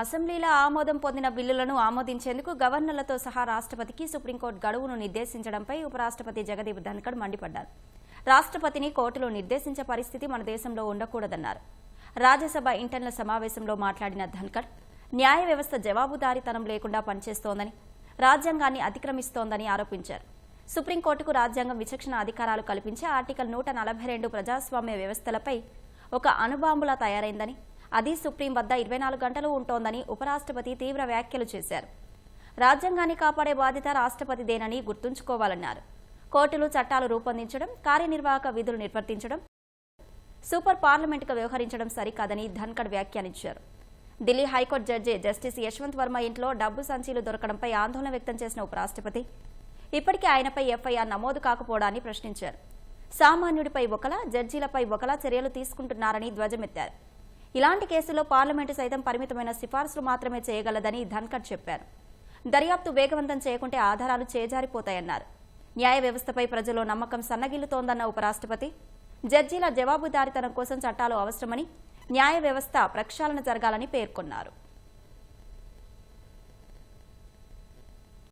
అసెంబ్లీలో ఆమోదం పొందిన బిల్లులను ఆమోదించేందుకు గవర్నర్లతో సహా రాష్ట్రపతికి సుప్రీంకోర్టు గడువును నిర్దేశించడంపై ఉపరాష్ట్రపతి జగదీప్ ధన్కడ్ మండిపడ్డారు. రాష్ట్రపతిని కోర్టులో నిర్దేశించే పరిస్థితి మన దేశంలో ఉండకూడదన్నారు. రాజ్యసభ ఇంటర్నల్ సమావేశంలో మాట్లాడిన ధన్కడ్ న్యాయ వ్యవస్థ జవాబుదారీతనం లేకుండా పనిచేస్తోందని రాజ్యాంగాన్ని అతిక్రమిస్తోందని ఆరోపించారు. సుప్రీంకోర్టుకు రాజ్యాంగం విచక్షణ అధికారాలు కల్పించే ఆర్టికల్ నూట నలభై రెండు ప్రజాస్వామ్య వ్యవస్థలపై ఒక అణుబాంబులా తయారైందని అది సుప్రీం వద్ద ఇరవై నాలుగు గంటలు ఉంటోందని ఉపరాష్ట్రపతి తీవ్ర వ్యాఖ్యలు చేశారు. రాజ్యాంగాన్ని కాపాడే బాధ్యత రాష్ట్రపతిదేనని గుర్తుంచుకోవాలన్నారు. కోర్టులు చట్టాలు రూపొందించడం కార్యనిర్వాహక విధులు నిర్వర్తించడం సూపర్ పార్లమెంటుకు వ్యవహరించడం సరికాదని ధన్కడ్ వ్యాఖ్యానించారు. Delhi high court judge justice Yashwant Varma ఇంట్లో డబ్బు సంచీలు దొరకడంపై ఆందోళన వ్యక్తం చేసిన ఉపరాష్ట్రపతి ఇప్పటికే ఆయనపై ఎఫ్ఐఆర్ నమోదు కాకపోవడాన్ని ప్రశ్నించారు. సామాన్యుడిపై ఒకలా జడ్జీలపై ఒకలా చర్యలు తీసుకుంటున్నారని ధ్వజమెత్తారు. ఇలాంటి కేసులో పార్లమెంటు సైతం పరిమితమైన సిఫార్సులు మాత్రమే చేయగలదని ధన్కర్ చెప్పారు. దర్యాప్తు వేగవంతం చేయకుంటే ఆధారాలు చేజారిపోతాయన్నారు. న్యాయ వ్యవస్థపై ప్రజల్లో నమ్మకం సన్నగిల్లుతోందన్న ఉపరాష్ట్రపతి జడ్జీల జవాబుదారితనం కోసం చట్టాలు అవసరమని న్యాయ వ్యవస్థ ప్రక్షాళన జరగాలని పేర్కొన్నారు.